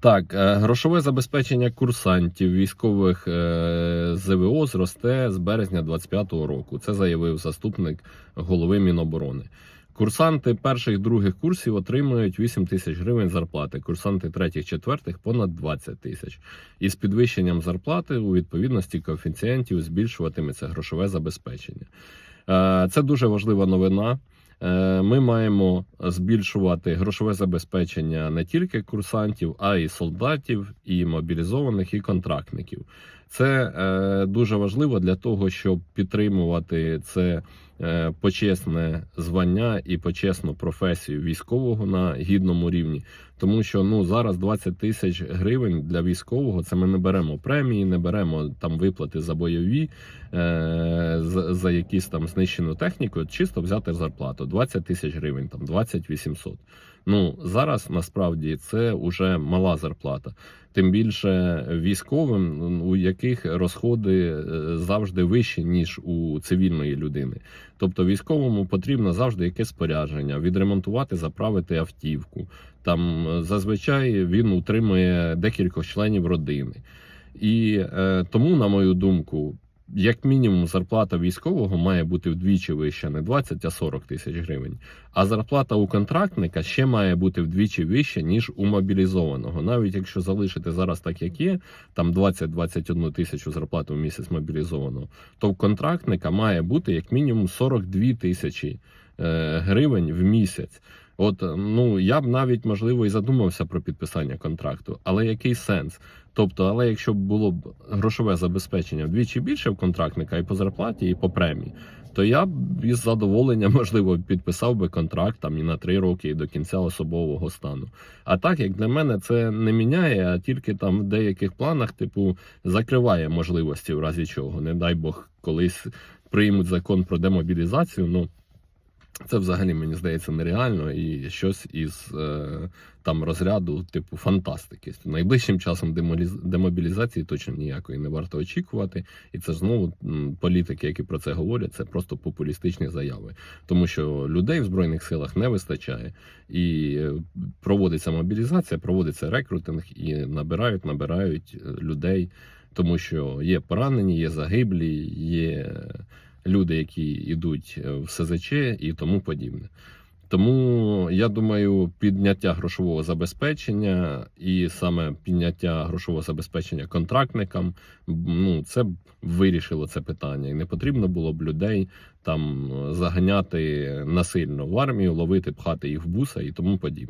Так, е, грошове забезпечення курсантів військових е, ЗВО зросте з березня 2025 року. Це заявив заступник голови Міноборони. Курсанти перших других курсів отримують 8 тисяч гривень зарплати. Курсанти третіх четвертих понад 20 тисяч. І з підвищенням зарплати у відповідності коефіцієнтів збільшуватиметься грошове забезпечення. Е, Це дуже важлива новина. Е, Ми маємо збільшувати грошове забезпечення не тільки курсантів, а й солдатів, і мобілізованих, і контрактників. Це е, дуже важливо для того, щоб підтримувати це е, почесне звання і почесну професію військового на гідному рівні. Тому що ну зараз 20 тисяч гривень для військового. Це ми не беремо премії, не беремо там виплати за бойові, е, за, за якісь там знищену техніку. Чисто взяти зарплату 20 тисяч гривень, там 20 800. Ну зараз насправді це вже мала зарплата. Тим більше військовим, у яких розходи е, завжди вищі ніж у цивільної людини. Тобто військовому потрібно завжди якесь спорядження, відремонтувати, заправити автівку. Там е, зазвичай він утримує декількох членів родини. І е, тому, на мою думку, як мінімум, зарплата військового має бути вдвічі вища, не 20, а 40 тисяч гривень. А зарплата у контрактника ще має бути вдвічі вища, ніж у мобілізованого. Навіть якщо залишити зараз так, як є, там 20-21 тисячу зарплату в місяць мобілізованого, то в контрактника має бути як мінімум 42 тисячі гривень в місяць. От ну я б навіть можливо і задумався про підписання контракту, але який сенс? Тобто, але якщо б було б грошове забезпечення вдвічі більше в контрактника і по зарплаті, і по премії, то я б із задоволенням можливо підписав би контракт там і на три роки і до кінця особового стану. А так як для мене це не міняє, а тільки там в деяких планах, типу, закриває можливості в разі чого. Не дай Бог колись приймуть закон про демобілізацію. Ну це взагалі мені здається нереально і щось із е, там розряду, типу фантастики. Найближчим часом демобілізації точно ніякої не варто очікувати. І це знову політики, які про це говорять, це просто популістичні заяви, тому що людей в збройних силах не вистачає, і е, проводиться мобілізація, проводиться рекрутинг, і набирають, набирають е, людей, тому що є поранені, є загиблі, є люди, які йдуть е, в СЗЧ і тому подібне. Тому я думаю, підняття грошового забезпечення і саме підняття грошового забезпечення контрактникам, ну це б вирішило це питання, і не потрібно було б людей там заганяти насильно в армію, ловити, пхати їх в буса і тому подібне.